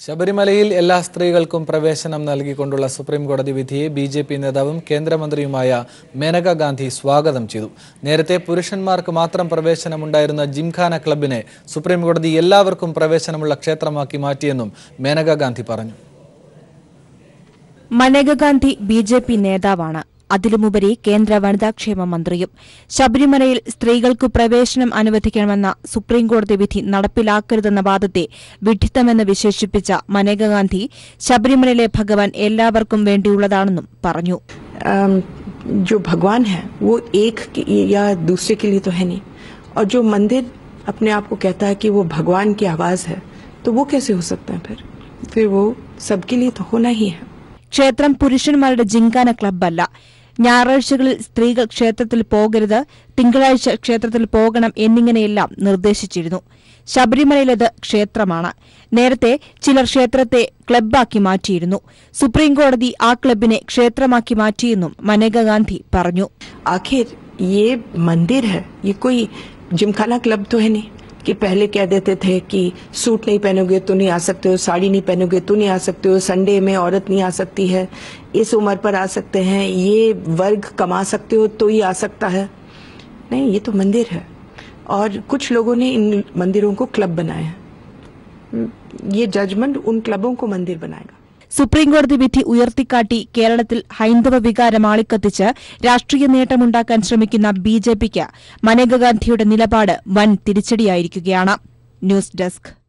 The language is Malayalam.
ശബരിമലയിൽ എല്ലാ സ്ത്രീകൾക്കും പ്രവേശനം നൽകിക്കൊണ്ടുള്ള സുപ്രീം കോടതി വിധിയെ ബി ജെ പി നേതാവും കേന്ദ്രമന്ത്രിയുമായ മേനക ഗാന്ധി സ്വാഗതം ചെയ്തു. നേരത്തെ പുരുഷന്മാർക്ക് മാത്രം പ്രവേശനമുണ്ടായിരുന്ന ജിംഖാന ക്ലബിനെ സുപ്രീം കോടതി എല്ലാവർക്കും പ്രവേശനമുള്ള ക്ഷേത്രമാക്കി മാറ്റിയെന്നും മേനക ഗാന്ധി പറഞ്ഞു. Maneka Gandhi B J P നേതാവാണ്. അതിലുമുപരി കേന്ദ്ര വനിതാക്ഷേമ മന്ത്രിയും ശബരിമലയിൽ സ്ത്രീകൾക്ക് പ്രവേശനം അനുവദിക്കണമെന്ന സുപ്രീംകോടതി വിധി നടപ്പിലാക്കരുതെന്ന വാദത്തെ വിഡ്ഢിത്തമെന്ന് വിശേഷിപ്പിച്ച മനേക ഗാന്ധി ശബരിമലയിലെ ഭഗവാൻ എല്ലാവർക്കും വേണ്ടിയുള്ളതാണെന്നും പറഞ്ഞു अम, जो भगवान है वो एक के- या दूसरे के लिए तो है नहीं और जो मंदिर अपने आप को कहता है कि वो भगवान की आवाज है तो वो कैसे हो सकता है फिर फिर वो सबके लिए तो होना ही है ക്ഷേത്രം പുരുഷന്മാരുടെ ജിങ്കാന ക്ലബ്ബല്ല ഞായറാഴ്ചകളിൽ സ്ത്രീകൾ ക്ഷേത്രത്തിൽ പോകരുത് തിങ്കളാഴ്ച ക്ഷേത്രത്തിൽ പോകണം എന്നിങ്ങനെയെല്ലാം നിർദ്ദേശിച്ചിരുന്നു ശബരിമലയിലത് ക്ഷേത്രമാണ് നേരത്തെ ചിലർ ക്ഷേത്രത്തെ ക്ലബ്ബാക്കി മാറ്റിയിരുന്നു സുപ്രീംകോടതി ആ ക്ലബിനെ ക്ഷേത്രമാക്കി മാറ്റിയെന്നും മനേക ഗാന്ധി പറഞ്ഞു आखिर ये मंदिर है ये कोई जिमखाना क्लब तो है नहीं कि पहले कह देते थे कि सूट नहीं पहनोगे तो नहीं आ सकते हो, साड़ी नहीं पहनोगे तो नहीं आ सकते हो संडे में औरत नहीं आ सकती है। इस उम्र पर आ सकते हैं, ये वर्ग कमा सकते हो तो ही आ सकता है। नहीं, ये तो मंदिर है। और कुछ लोगों ने इन मंदिरों को क्लब बनाया है। ये जजमेंट उन क्लबों को मंदिर बनाएगा। സുപ്രീംകോടതി വിധി ഉയർത്തിക്കാട്ടി കേരളത്തിൽ ഹൈന്ദവ വികാരം ആളിക്കത്തിച്ച് രാഷ്ട്രീയ നേട്ടമുണ്ടാക്കാൻ ശ്രമിക്കുന്ന ബി ജെ പിക്ക് മനേകാഗാന്ധിയുടെ നിലപാട് വൻ തിരിച്ചടിയായിരിക്കുകയാണ്. News desk.